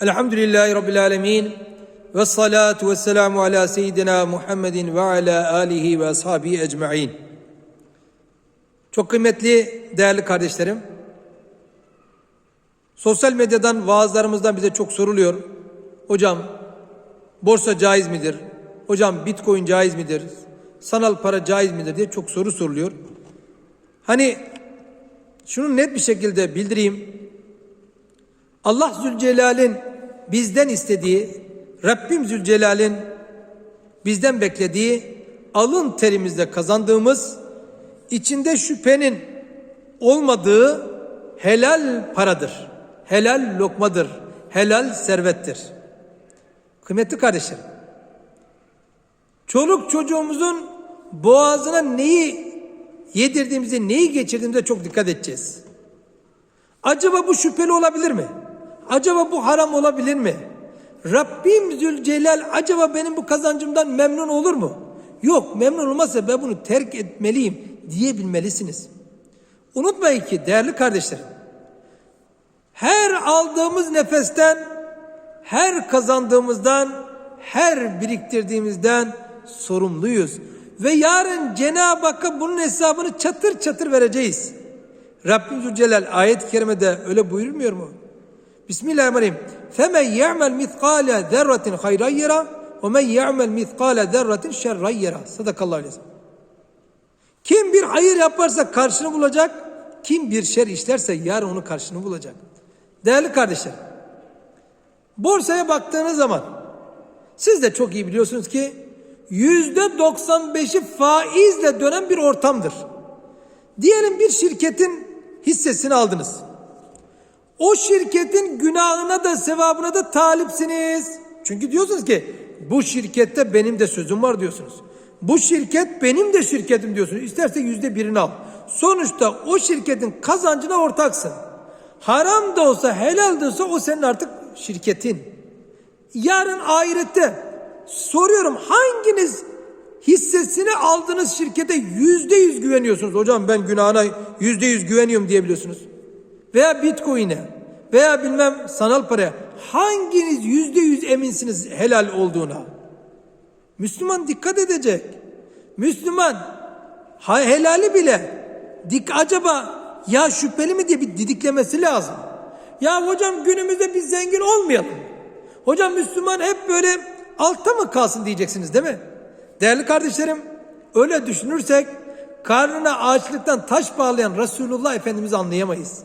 Elhamdülillahi Rabbil Alemin. Ve salatu ve selamu ala seyyidina Muhammedin ve ala alihi ve ashabihi ecma'in. Çok kıymetli değerli kardeşlerim. Sosyal medyadan vaazlarımızdan bize çok soruluyor. Hocam borsa caiz midir? Hocam bitcoin caiz midir? Sanal para caiz midir diye çok soru soruluyor. Hani şunu net bir şekilde bildireyim. Allah Zülcelal'in bizden istediği, Rabbim Zülcelal'in bizden beklediği alın terimizle kazandığımız içinde şüphenin olmadığı helal paradır. Helal lokmadır. Helal servettir. Kıymetli kardeşlerim. Çoluk çocuğumuzun boğazına neyi yedirdiğimize, neyi geçirdiğimize çok dikkat edeceğiz. Acaba bu şüpheli olabilir mi? Acaba bu haram olabilir mi? Rabbim Zülcelal acaba benim bu kazancımdan memnun olur mu? Yok memnun olmazsa ben bunu terk etmeliyim diyebilmelisiniz. Unutmayın ki değerli kardeşlerim. Her aldığımız nefesten, her kazandığımızdan, her biriktirdiğimizden sorumluyuz. Ve yarın Cenab-ı Hakk'a bunun hesabını çatır çatır vereceğiz. Rabbim Zülcelal ayet-i kerimede öyle buyurmuyor mu? Bismillahirrahmanirrahim. Femen ye'mel mitkale zerratin hayran yera ve men ye'mel mitkale zerratin şerran yera. Sadakallahu aleyhi Kim bir hayır yaparsa karşını bulacak. Kim bir şer işlerse yarın onun karşını bulacak. Değerli kardeşler. Borsaya baktığınız zaman siz de çok iyi biliyorsunuz ki yüzde 95'i faizle dönen bir ortamdır. Diyelim bir şirketin hissesini aldınız. O şirketin günahına da sevabına da talipsiniz. Çünkü diyorsunuz ki bu şirkette benim de sözüm var diyorsunuz. Bu şirket benim de şirketim diyorsunuz. İsterse yüzde birini al. Sonuçta o şirketin kazancına ortaksın. Haram da olsa helal de olsa o senin artık şirketin. Yarın ahirette soruyorum hanginiz hissesini aldığınız şirkete yüzde yüz güveniyorsunuz. Hocam ben günahına yüzde yüz güveniyorum diyebiliyorsunuz. Veya bitcoin'e veya bilmem sanal paraya hanginiz yüzde yüz eminsiniz helal olduğuna? Müslüman dikkat edecek. Müslüman ha- helali bile dik acaba ya şüpheli mi diye bir didiklemesi lazım. Ya hocam günümüzde biz zengin olmayalım. Hocam Müslüman hep böyle altta mı kalsın diyeceksiniz değil mi? Değerli kardeşlerim öyle düşünürsek karnına açlıktan taş bağlayan Resulullah Efendimiz'i anlayamayız.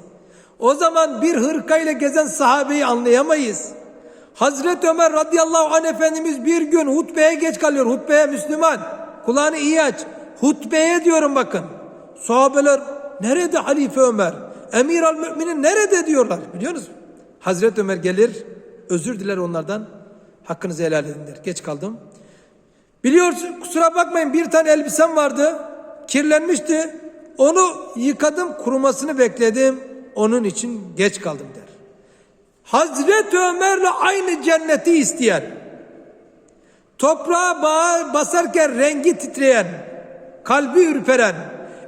O zaman bir hırkayla gezen sahabeyi anlayamayız. Hazreti Ömer radıyallahu anh Efendimiz bir gün hutbeye geç kalıyor. Hutbeye Müslüman. Kulağını iyi aç. Hutbeye diyorum bakın. Sahabeler nerede Halife Ömer? Emir al müminin nerede diyorlar biliyor musunuz? Hazreti Ömer gelir özür diler onlardan. Hakkınızı helal edin der. Geç kaldım. Biliyorsun kusura bakmayın bir tane elbisem vardı. Kirlenmişti. Onu yıkadım kurumasını bekledim. Onun için geç kaldım der. Hazreti Ömer'le aynı cenneti isteyen, toprağa bağ basarken rengi titreyen, kalbi ürperen,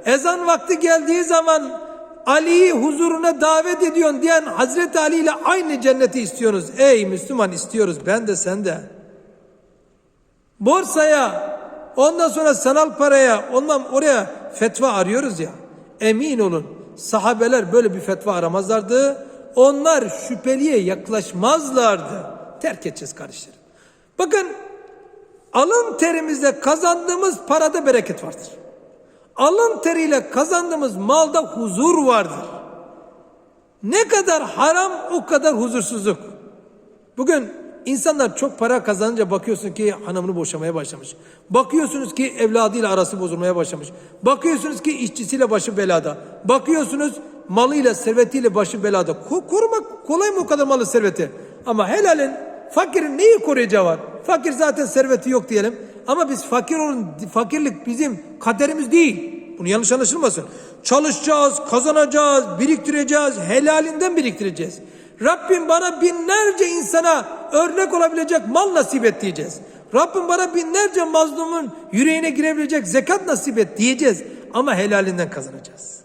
ezan vakti geldiği zaman Ali'yi huzuruna davet ediyorsun diyen Hazreti Ali ile aynı cenneti istiyorsunuz. Ey Müslüman istiyoruz ben de sen de. Borsaya, ondan sonra sanal paraya, ondan oraya fetva arıyoruz ya. Emin olun sahabeler böyle bir fetva aramazlardı. Onlar şüpheliye yaklaşmazlardı. Terk edeceğiz kardeşlerim. Bakın alın terimizle kazandığımız parada bereket vardır. Alın teriyle kazandığımız malda huzur vardır. Ne kadar haram o kadar huzursuzluk. Bugün insanlar çok para kazanınca bakıyorsun ki hanımını boşamaya başlamış. Bakıyorsunuz ki evladıyla arası bozulmaya başlamış. Bakıyorsunuz ki işçisiyle başı belada. Bakıyorsunuz malıyla servetiyle başı belada. Ko- korumak kolay mı o kadar malı serveti? Ama helalin fakirin neyi koruyacağı var? Fakir zaten serveti yok diyelim. Ama biz fakir olun, fakirlik bizim kaderimiz değil. Bunu yanlış anlaşılmasın. Çalışacağız, kazanacağız, biriktireceğiz, helalinden biriktireceğiz. Rabbim bana binlerce insana örnek olabilecek mal nasip et diyeceğiz. Rabbim bana binlerce mazlumun yüreğine girebilecek zekat nasip et diyeceğiz. Ama helalinden kazanacağız.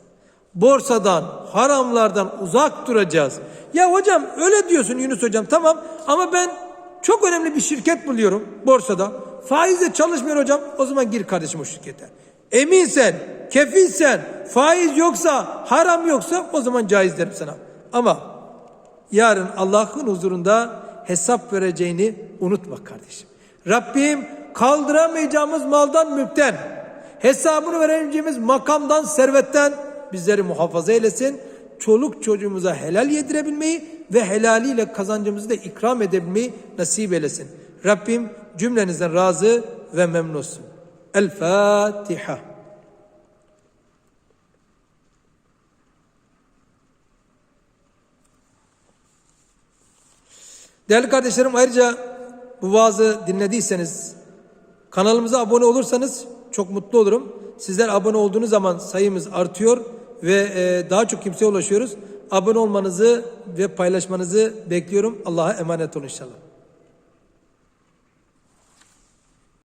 Borsadan, haramlardan uzak duracağız. Ya hocam öyle diyorsun Yunus hocam tamam ama ben çok önemli bir şirket buluyorum borsada. Faizle çalışmıyor hocam. O zaman gir kardeşim o şirkete. Eminsen, kefilsen, faiz yoksa, haram yoksa o zaman caiz derim sana. Ama yarın Allah'ın huzurunda hesap vereceğini unutma kardeşim. Rabbim kaldıramayacağımız maldan mülkten, hesabını veremeyeceğimiz makamdan, servetten bizleri muhafaza eylesin. Çoluk çocuğumuza helal yedirebilmeyi ve helaliyle kazancımızı da ikram edebilmeyi nasip eylesin. Rabbim cümlenizden razı ve memnun olsun. El Fatiha. Değerli kardeşlerim ayrıca bu vaazı dinlediyseniz kanalımıza abone olursanız çok mutlu olurum. Sizler abone olduğunuz zaman sayımız artıyor ve e, daha çok kimseye ulaşıyoruz. Abone olmanızı ve paylaşmanızı bekliyorum. Allah'a emanet olun inşallah.